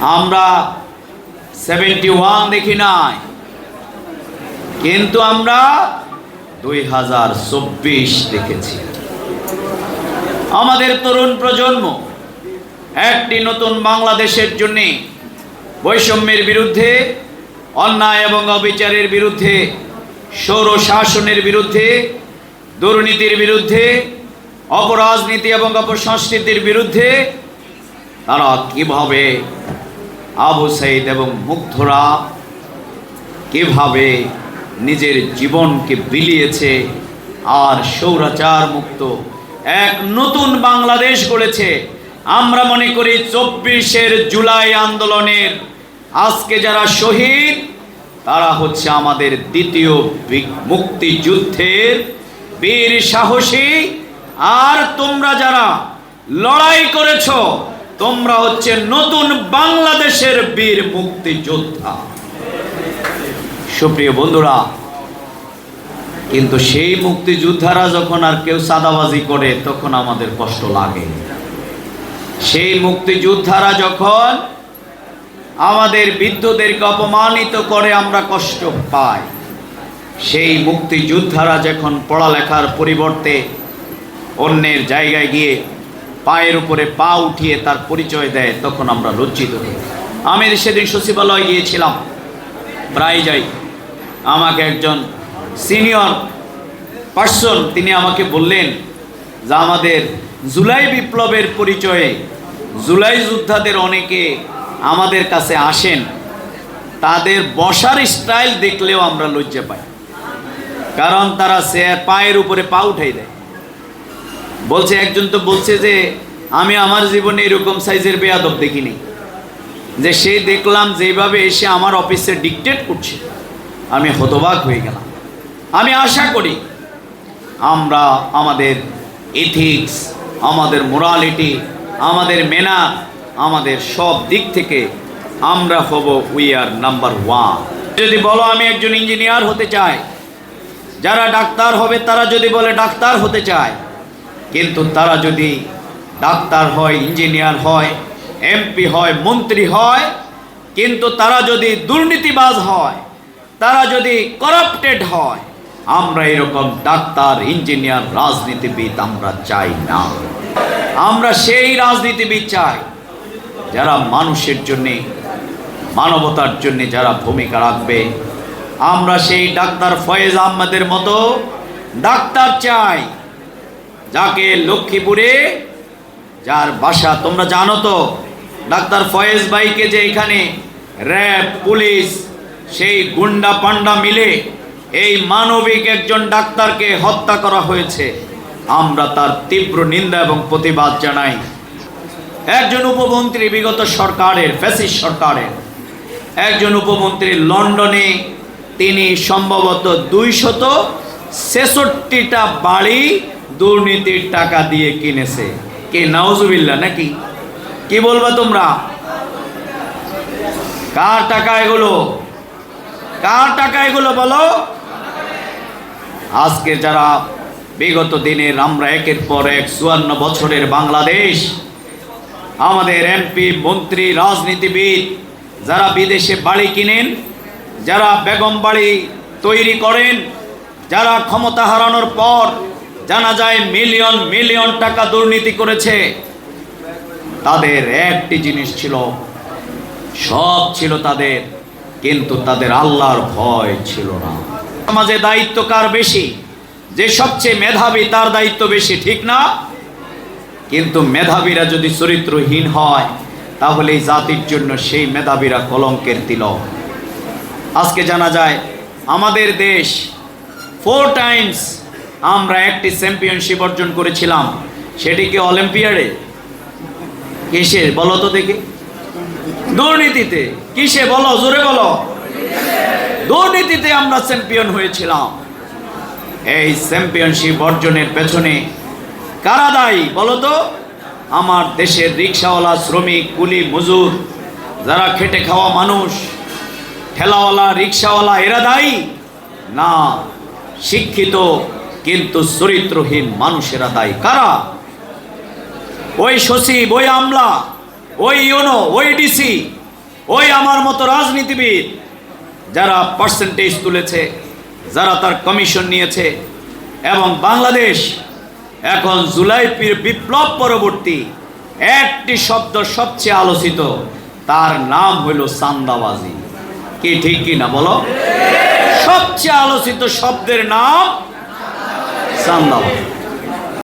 আমরা seventy one দেখি নাই। কিন্তু আমরা দুই হাজার চব্বিশ দেখেছি। আমাদের তরুণ প্রজন্ম একটি নতুন বাংলাদেশের জন্যে বৈষম্যের বিরুদ্ধে, অন্যায় এবং অবিচারের বিরুদ্ধে সৌর শাসনের বিরুদ্ধে, দুর্নীতির বিরুদ্ধে, অপরাজনীতি এবং অপসংস্কৃতির বিরুদ্ধে তারা কীভাবে আবু সাইদ এবং মুগ্ধরা কীভাবে নিজের জীবনকে বিলিয়েছে আর সৌরাচার মুক্ত এক নতুন বাংলাদেশ গড়েছে। আমরা মনে করি চব্বিশের জুলাই আন্দোলনের আজকে যারা শহীদ, তারা হচ্ছে আমাদের দ্বিতীয় মুক্তিযুদ্ধের বীর সাহসী। আর তোমরা যারা লড়াই করেছ তোমরা হচ্ছে নতুন বাংলাদেশের বীর মুক্তিযোদ্ধা। সুপ্রিয় বন্ধুরা, কিন্তু সেই মুক্তিযোদ্ধারা যখন আর কেউ সাদাবাজি করে, তখন আমাদের কষ্ট লাগে। সেই মুক্তিযোদ্ধারা যখন আমাদের বিদ্যুৎদেরকে অপমানিত করে, আমরা কষ্ট পাই। সেই মুক্তিযোদ্ধারা যখন পড়ালেখার পরিবর্তে অন্যের জায়গায় গিয়ে পায়ের উপরে পা উঠিয়ে তার পরিচয় দেয়, তখন আমরা লজ্জিত হই। আমি সেদিন সচিবালয় গিয়েছিলাম প্রায় যাই আমাকে একজন সিনিয়র পার্সন, তিনি আমাকে বললেন যে আমাদের জুলাই বিপ্লবের পরিচয়ে, জুলাই যোদ্ধাদের অনেকে আমাদের কাছে আসেন, তাদের বসার স্টাইল দেখলেও আমরা লজ্জা পাই। কারণ তারা সে পায়ের উপরে পা উঠাই দেয়। বলছে, একজন তো বলছে যে, আমি আমার জীবনে এরকম সাইজের বেয়াদব দেখিনি। যে সে দেখলাম যেভাবে এসে আমার অফিসে ডিকটেট করছে। আমি হতবাক হয়ে গেলাম। আমি আশা করি আমরা আমাদের এথিক্স আমাদের মোরালিটি আমাদের মেনা আমাদের সব দিক থেকে আমরা হব উই আর নাম্বার ওয়ান যদি বলো, আমি একজন ইঞ্জিনিয়ার হতে চাই, যারা ডাক্তার হবে, তারা যদি বলে ডাক্তার হতে চায় কিন্তু তারা যদি ডাক্তার হয়, ইঞ্জিনিয়ার হয়, এমপি হয়, মন্ত্রী হয়, কিন্তু তারা যদি দুর্নীতিবাজ হয়, তারা যদি করাপ্টেড হয়, আমরা এরকম ডাক্তার, ইঞ্জিনিয়ার, রাজনীতিবিদ আমরা চাই না। আমরা সেই রাজনীতিবিদ চাই, যারা মানুষের জন্যে, মানবতার জন্যে যারা ভূমিকা রাখবে। আমরা সেই ডাক্তার ফয়েজ আহমেদের মতো ডাক্তার চাই। যাকে লক্ষ্মীপুরে, যার বাসা তোমরা জানো তো, ডাক্তার ফয়েজ ভাইকে যে এখানে র্যাব, পুলিশ, সেই গুন্ডা পান্ডা মিলে এই মানবিক একজন ডাক্তারকে হত্যা করা হয়েছে। আমরা তার তীব্র নিন্দা এবং প্রতিবাদ জানাই। একজন উপমন্ত্রী বিগত সরকারের, ফ্যাসিস সরকারের। একজন উপমন্ত্রী লন্ডনে, তিনি সম্ভবত দুইশত ছেষট্টিটা বাড়ি দুর্নীতির টাকা দিয়ে কিনেছে। কে নাউজুবিল্লা নাকি? কি বলবা তোমরা? কার টাকা এগুলো? কার টাকা এগুলো বলো? আজকে যারা বিগত দিনের আমরা একের পর এক চুয়ান্ন বছরের বাংলাদেশ, আমাদের এমপি, মন্ত্রী, রাজনীতিবিদ, যারা বিদেশে বাড়ি কিনেন, যারা বেগম বাড়ি তৈরি করেন, যারা ক্ষমতা হারানোর পর জানা যায় মিলিয়ন মিলিয়ন টাকা দুর্নীতি করেছে। তাদের একটি জিনিস ছিল, সব ছিল তাদের, কিন্তু তাদের আল্লাহর ভয় ছিল না। সমাজে দায়িত্ব কার বেশি? যে সবচেয়ে মেধাবী তার দায়িত্ব বেশি, ঠিক না? কিন্তু মেধাবীরা যদি চরিত্রহীন হয়, তাহলে এই জাতির জন্য সেই মেধাবীরা কলঙ্কের তিলক। আজকে জানা যায়, আমাদের দেশ ফোর টাইমস আমরা একটি চ্যাম্পিয়নশিপ অর্জন করেছিলাম। সেটি কি অলিম্পিয়াডে? কিসে? বলো তো দেখি। দুর্নীতিতে। কিসে? বলো, জোরে বলো। দুর্নীতিতে আমরা চ্যাম্পিয়ন হয়েছিলাম। এই চ্যাম্পিয়নশিপ অর্জনের পেছনে কারা দায়ী? বলো তো। আমার দেশের রিক্সাওয়ালা, শ্রমিক, কুলি, মজুর, যারা খেটে খাওয়া মানুষ, ঠেলাওয়ালা, রিক্সাওয়ালা, এরা দায়ী? না, শিক্ষিত কিন্তু চরিত্রহীন মানুষেরা দায়ী। কারা? ওই সচিব ওই আমলা, ওই ইউনো, ওই ডিসি, ওই আমার মতো রাজনীতিবিদ যারা পার্সেন্টেজ তুলেছে, যারা তার কমিশন নিয়েছে এবং বাংলাদেশ এখন জুলাই বিপ্লব পরবর্তী একটি শব্দ সবচেয়ে আলোচিত, তার নাম হইল চান্দাবাজি। কি ঠিক কি না বলো? সবচেয়ে আলোচিত শব্দের নাম চান্দাবাজি